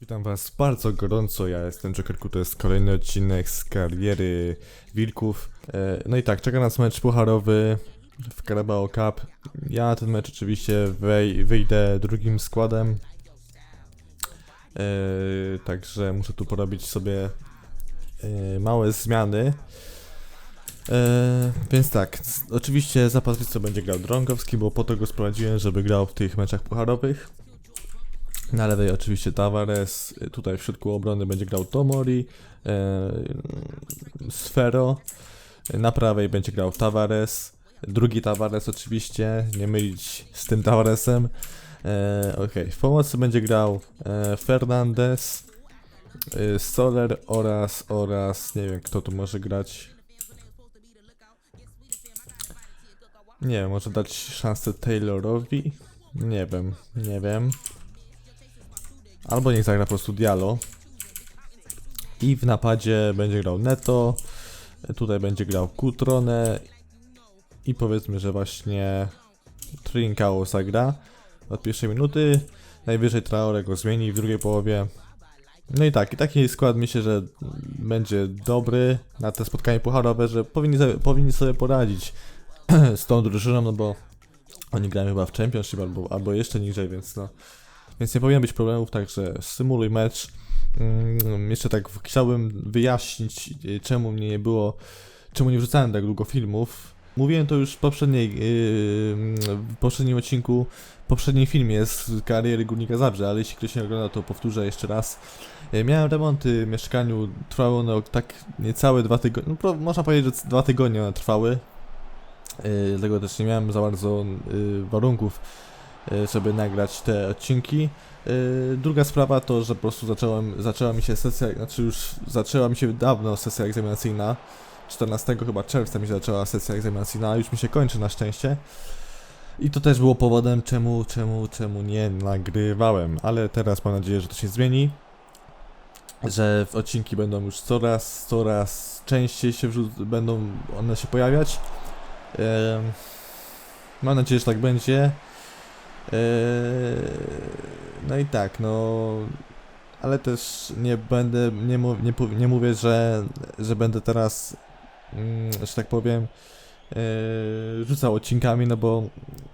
Witam was bardzo gorąco, ja jestem Jokerku, to jest kolejny odcinek z kariery Wilków. E, No i tak, czeka nas mecz pucharowy w Carabao Cup. Ja na ten mecz oczywiście wej, wyjdę drugim składem. E, Także muszę tu porobić sobie e, małe zmiany. Więc tak, oczywiście za Patrycją będzie grał Drągowski, bo po to go sprowadziłem, żeby grał w tych meczach pucharowych. Na lewej oczywiście Tavares, tutaj w środku obrony będzie grał Tomori, e, Sfero, na prawej będzie grał Tavares, drugi Tavares oczywiście, nie mylić z tym Tavaresem. E, Okej, w pomocy będzie grał e, Fernandez, e, Soler oraz, oraz, nie wiem kto tu może grać. Nie wiem, może dać szansę Taylorowi? Nie wiem, nie wiem. Albo niech zagra po prostu Diallo. I w napadzie będzie grał Neto. Tutaj będzie grał Kutrone. I powiedzmy, że właśnie Trincao zagra od pierwszej minuty. Najwyżej Traore go zmieni w drugiej połowie. No i tak, i taki skład myślę, że będzie dobry na te spotkanie pucharowe, że powinni sobie, powinni sobie poradzić z tą drużyną, no bo oni grają chyba w Championship albo, albo jeszcze niżej, więc no więc nie powinno być problemów, także symuluj mecz. Mm, jeszcze tak chciałbym wyjaśnić, y, czemu mnie nie było, czemu nie wrzucałem tak długo filmów. Mówiłem to już w poprzedniej, yy, w poprzednim odcinku, w poprzednim filmie z kariery Górnika Zabrze, ale jeśli ktoś nie ogląda, to powtórzę jeszcze raz. Yy, Miałem remonty w mieszkaniu, trwały one tak niecałe dwa tygodnie, no, można powiedzieć, że dwa tygodnie one trwały. Dlatego też nie miałem za bardzo yy, warunków y, żeby nagrać te odcinki. Y, Druga sprawa to, że po prostu zacząłem, zaczęła mi się sesja, znaczy już zaczęła mi się dawno sesja egzaminacyjna. 14 chyba czerwca mi się zaczęła sesja egzaminacyjna, a już mi się kończy na szczęście. I to też było powodem, czemu, czemu, czemu nie nagrywałem, ale teraz mam nadzieję, że to się zmieni. Że odcinki będą już coraz, coraz częściej się będą one się pojawiać. Em, mam nadzieję, że tak będzie. Eee, No i tak, no. Ale też nie będę, nie, nie, nie mówię, że, że będę teraz, mm, że tak powiem, eee, rzucał odcinkami, no bo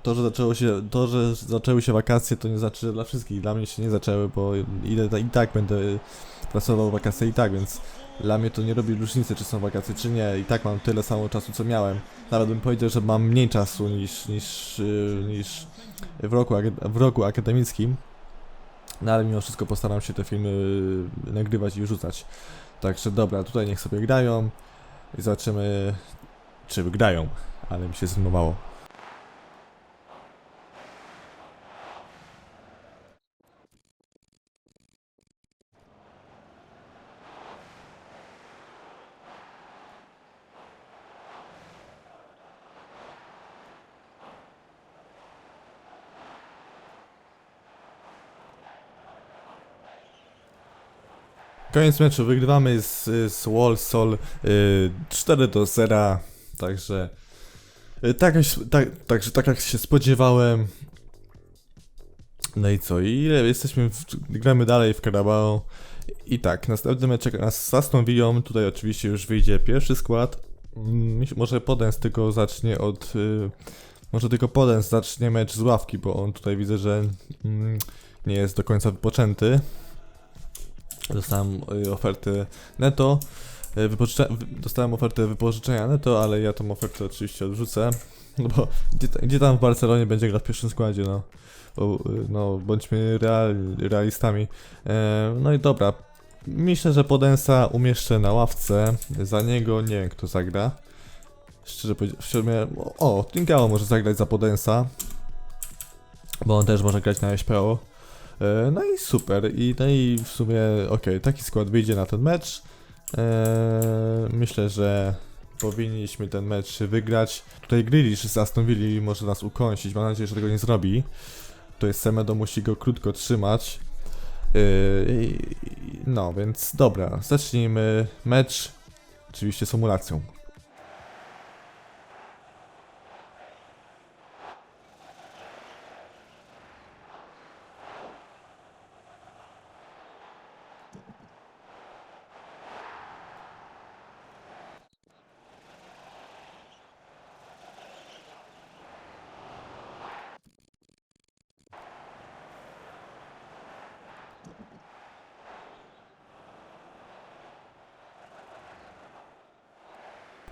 to, że zaczęło się, to, że zaczęły się wakacje, to nie znaczy, że dla wszystkich. Dla mnie się nie zaczęły, bo i tak będę pracował wakacje i tak, więc dla mnie to nie robi różnicy, czy są wakacje, czy nie. I tak mam tyle samo czasu, co miałem. Nawet bym powiedział, że mam mniej czasu niż, niż, yy, niż w roku, w roku akademickim. No ale mimo wszystko postaram się te filmy nagrywać i wrzucać. Także dobra, tutaj niech sobie grają i zobaczymy, czy wygrają. Ale mi się zrymowało. Koniec meczu, wygrywamy z, z Walsall y, 4 do 0, także y, tak, tak, także tak jak się spodziewałem. No i co, i jesteśmy, w, gramy dalej w Carabao i tak, następny mecz nas z Aston Villą, tutaj oczywiście już wyjdzie pierwszy skład, Mm, może Podens tylko zacznie od, y, może tylko Podens zacznie mecz z ławki, bo on tutaj widzę, że mm, nie jest do końca wypoczęty. Dostałem y, ofertę netto. y, Wypożyczę... wy- Dostałem ofertę wypożyczenia netto, ale ja tą ofertę oczywiście odrzucę. No bo gdzie, gdzie tam w Barcelonie będzie grać w pierwszym składzie, no. Y, no, bądźmy real, realistami. E, no i dobra. Myślę, że Podensa umieszczę na ławce. Za niego nie wiem kto zagra. Szczerze powiedziawszy, o, Trincao może zagrać za Podensa. Bo on też może grać na SPO. E, No i super. I, no i w sumie, okej, taki skład wyjdzie na ten mecz. E, myślę, że powinniśmy ten mecz wygrać. Tutaj Grealish z Aston Villa może nas ukąsić. Mam nadzieję, że tego nie zrobi. To jest Semedo musi go krótko trzymać. E, no, więc dobra. Zacznijmy mecz. Oczywiście symulacją.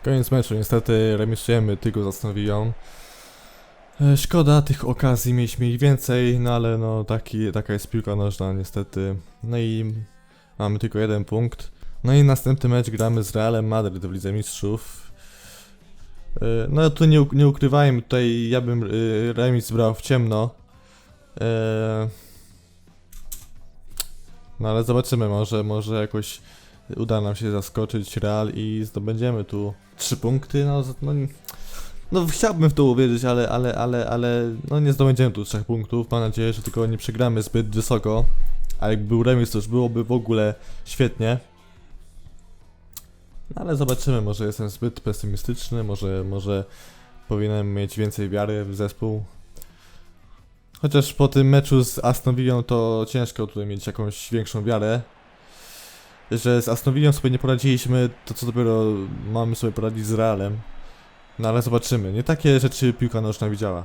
Koniec meczu, niestety remisujemy, tylko zastanowią. E, Szkoda tych okazji, mieliśmy ich więcej, no ale no taki, taka jest piłka nożna niestety. No i mamy tylko jeden punkt. No i następny mecz gramy z Realem Madryt w Lidze Mistrzów. E, No tu nie, nie ukrywajmy, tutaj ja bym e, remis brał w ciemno. No ale zobaczymy, może, może jakoś uda nam się zaskoczyć Real i zdobędziemy tu trzy punkty. No, no, no chciałbym w to uwierzyć, ale, ale, ale, ale no nie zdobędziemy tu trzech punktów. Mam nadzieję, że tylko nie przegramy zbyt wysoko. A jakby był remis, to już byłoby w ogóle świetnie. No, ale zobaczymy, może jestem zbyt pesymistyczny, może, może powinienem mieć więcej wiary w zespół. Chociaż po tym meczu z Aston Villą to ciężko tutaj mieć jakąś większą wiarę. Że z Aston Villą sobie nie poradziliśmy, to co dopiero mamy sobie poradzić z Realem. No ale zobaczymy. Nie takie rzeczy piłka nożna widziała.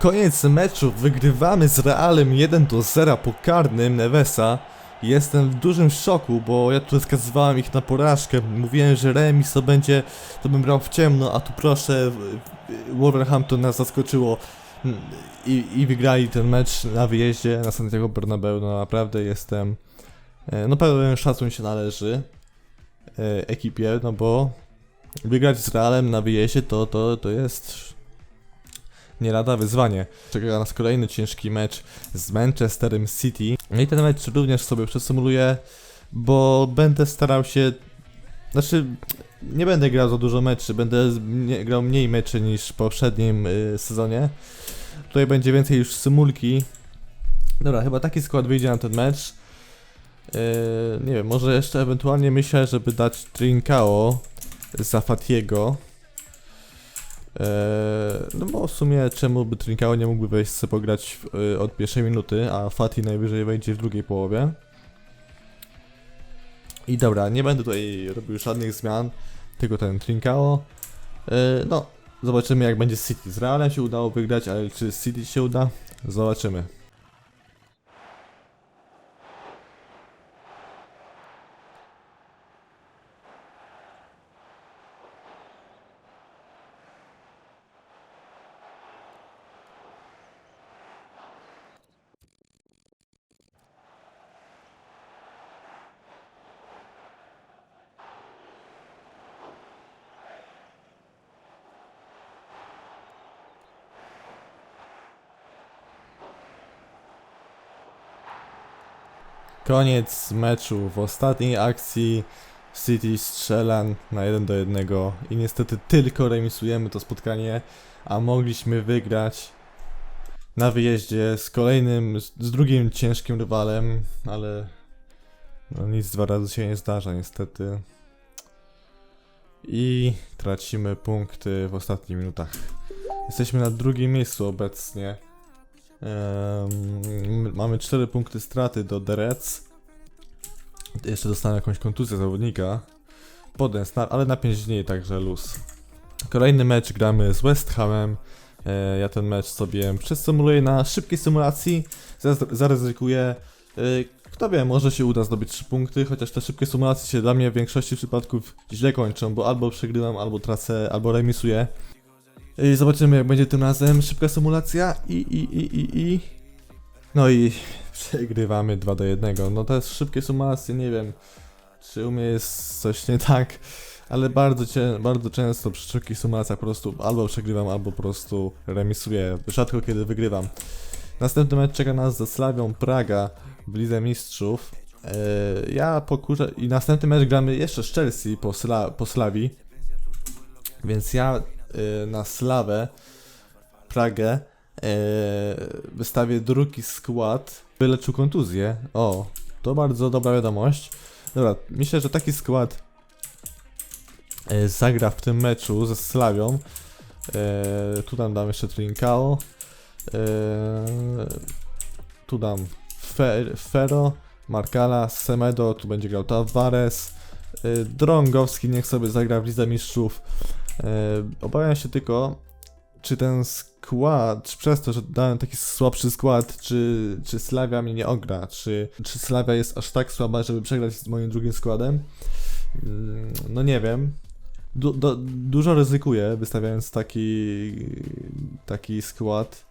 Koniec meczu, wygrywamy z Realem 1 do 0 po karnym Nevesa. Jestem w dużym szoku, bo ja tu skazywałem ich na porażkę. Mówiłem, że remis to będzie, to bym brał w ciemno, a tu proszę, Wolverhampton nas zaskoczyło mm, i, i wygrali ten mecz na wyjeździe na Santiago Bernabeu. No naprawdę jestem, e, no pełen szacun się należy e, ekipie, no bo wygrać z Realem na wyjeździe to, to, to jest nie lada wyzwanie. Czeka nas kolejny ciężki mecz z Manchesterem City. No i ten mecz również sobie przesymuluję, bo będę starał się. Znaczy, nie będę grał za dużo meczy, będę grał mniej meczy niż w poprzednim y, sezonie. Tutaj będzie więcej już symulki. Dobra, chyba taki skład wyjdzie na ten mecz. Yy, nie wiem, może jeszcze ewentualnie myślę, żeby dać Trincao za Fatiego. Eee, no bo w sumie czemu by Trincao nie mógłby wejść sobie pograć y, od pierwszej minuty, a Fati najwyżej wejdzie w drugiej połowie. I dobra, nie będę tutaj robił żadnych zmian, tylko ten Trincao. Eee, no, zobaczymy jak będzie City. Z Realem się udało wygrać, ale czy City się uda? Zobaczymy. Koniec meczu. W ostatniej akcji City strzela na 1 do 1 i niestety tylko remisujemy to spotkanie, a mogliśmy wygrać na wyjeździe z kolejnym, z drugim ciężkim rywalem, ale no nic dwa razy się nie zdarza niestety. I tracimy punkty w ostatnich minutach. Jesteśmy na drugim miejscu obecnie. Em, mamy 4 punkty straty do The Reds. Jeszcze dostanę jakąś kontuzję zawodnika. Potem, sna- ale na 5 dni, także luz. Kolejny mecz gramy z West Hamem. E, ja ten mecz sobie przesymuluję na szybkiej symulacji. Zaryzykuję. E, kto wie, może się uda zdobyć 3 punkty, chociaż te szybkie symulacje się dla mnie w większości przypadków źle kończą, bo albo przegrywam, albo tracę, albo remisuję. I zobaczymy jak będzie tym razem szybka symulacja i i i i i No i przegrywamy 2 do 1. No to jest szybkie symulacje, nie wiem czy u mnie jest coś nie tak, ale bardzo, cię, bardzo często przy szybkich symulacjach po prostu albo przegrywam, albo po prostu remisuję. Rzadko kiedy wygrywam. Następny mecz czeka nas ze Slawią Praga w Lidze Mistrzów. Eee, ja pokurzę i następny mecz gramy jeszcze z Chelsea po, Sla, po Slawii. Więc ja y, na Slawę Pragę wystawię drugi skład. Wyleczył kontuzję. O, to bardzo dobra wiadomość. Dobra, myślę, że taki skład e, zagra w tym meczu ze Slawią. E, tu dam, dam jeszcze Trincao. E, tu dam Fer, Fero, Markala, Semedo, tu będzie grał Tavares. E, Drągowski niech sobie zagra w Lidze Mistrzów. E, obawiam się tylko, czy ten skład, czy przez to, że dałem taki słabszy skład, czy, czy Slavia mnie nie ogra, czy, czy Slavia jest aż tak słaba, żeby przegrać z moim drugim składem. Mm, No nie wiem. Du dużo ryzykuję, wystawiając taki, taki skład.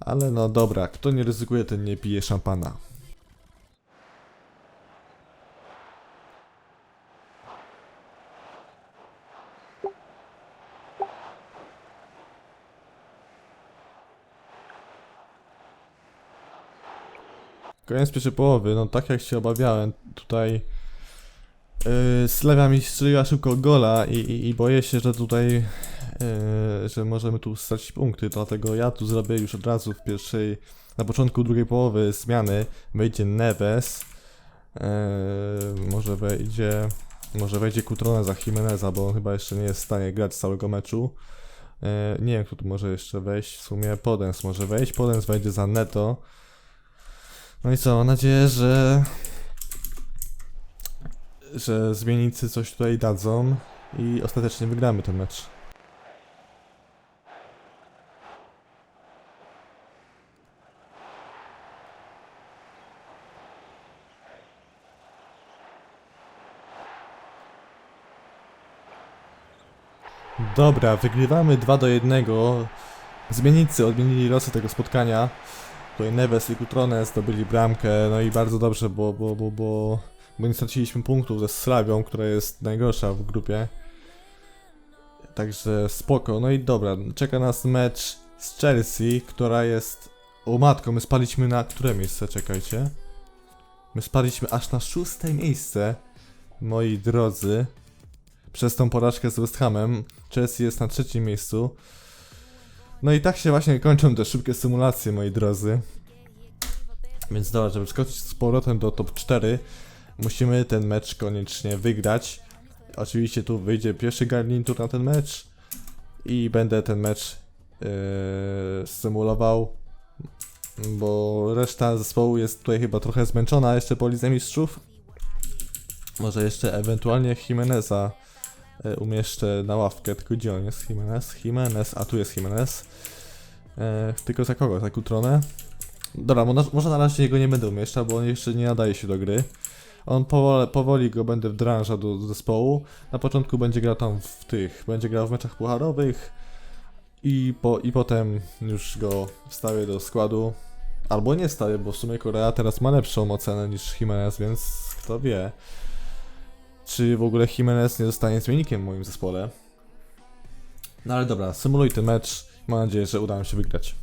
Ale no dobra, kto nie ryzykuje, ten nie pije szampana. Koniec pierwszej połowy, no tak jak się obawiałem, tutaj yy, Slavia mi strzeliła szybko gola i, i, i boję się, że tutaj, yy, że możemy tu stracić punkty, dlatego ja tu zrobię już od razu w pierwszej, na początku drugiej połowy zmiany, wejdzie Neves, yy, może wejdzie, może wejdzie Kutrona za Jimeneza, bo on chyba jeszcze nie jest w stanie grać całego meczu. Yy, nie wiem, kto tu może jeszcze wejść, w sumie Podens może wejść, Podens wejdzie za Neto. No i co, mam nadzieję, że że zmiennicy coś tutaj dadzą i ostatecznie wygramy ten mecz. Dobra, wygrywamy 2 do 1. Zmiennicy odmienili losy tego spotkania. Tutaj Neves i Kutrone zdobyli bramkę, no i bardzo dobrze, bo, bo, bo, bo, bo nie straciliśmy punktów ze Slawią, która jest najgorsza w grupie. Także spoko, no i dobra, czeka nas mecz z Chelsea, która jest... O matko, my spaliśmy na które miejsce, czekajcie. My spaliśmy aż na szóste miejsce, moi drodzy. Przez tą porażkę z West Hamem. Chelsea jest na trzecim miejscu. No i tak się właśnie kończą te szybkie symulacje, moi drodzy. Więc dobra, żeby skoczyć z powrotem do top 4, musimy ten mecz koniecznie wygrać. Oczywiście tu wyjdzie pierwszy garnitur na ten mecz i będę ten mecz yy, symulował, bo reszta zespołu jest tutaj chyba trochę zmęczona jeszcze po Lidze Mistrzów. Może jeszcze ewentualnie Jimeneza umieszczę na ławkę, tylko gdzie on jest? Jimenez? Jimenez, a tu jest Jimenez. E, tylko za kogo? Za Kutronę? Dobra, mo- może na razie jego nie będę umieszczał, bo on jeszcze nie nadaje się do gry. On powoli, powoli go będę wdrażał do, do zespołu. Na początku będzie grał tam w tych, będzie grał w meczach pucharowych i, po, i potem już go wstawię do składu. Albo nie stawię, bo w sumie Korea teraz ma lepszą ocenę niż Jimenez, więc kto wie. Czy w ogóle Jimenez nie zostanie zmiennikiem w moim zespole. No ale dobra, symuluj ten mecz. Mam nadzieję, że uda nam się wygrać.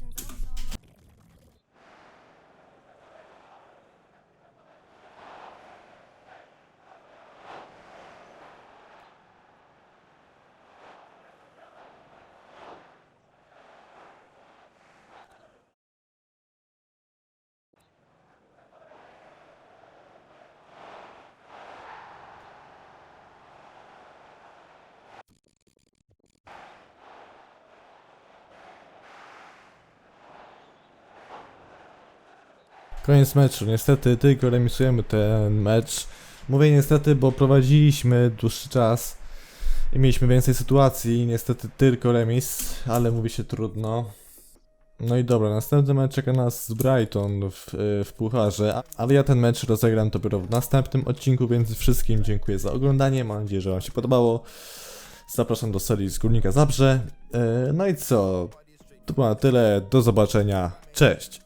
Koniec meczu. Niestety tylko remisujemy ten mecz. Mówię niestety, bo prowadziliśmy dłuższy czas i mieliśmy więcej sytuacji. Niestety tylko remis, ale mówi się trudno. No i dobra, następny mecz czeka nas z Brighton w, w pucharze, ale ja ten mecz rozegram dopiero w następnym odcinku, więc wszystkim dziękuję za oglądanie. Mam nadzieję, że Wam się podobało. Zapraszam do serii z Górnika Zabrze. E, No i co? To było na tyle. Do zobaczenia. Cześć!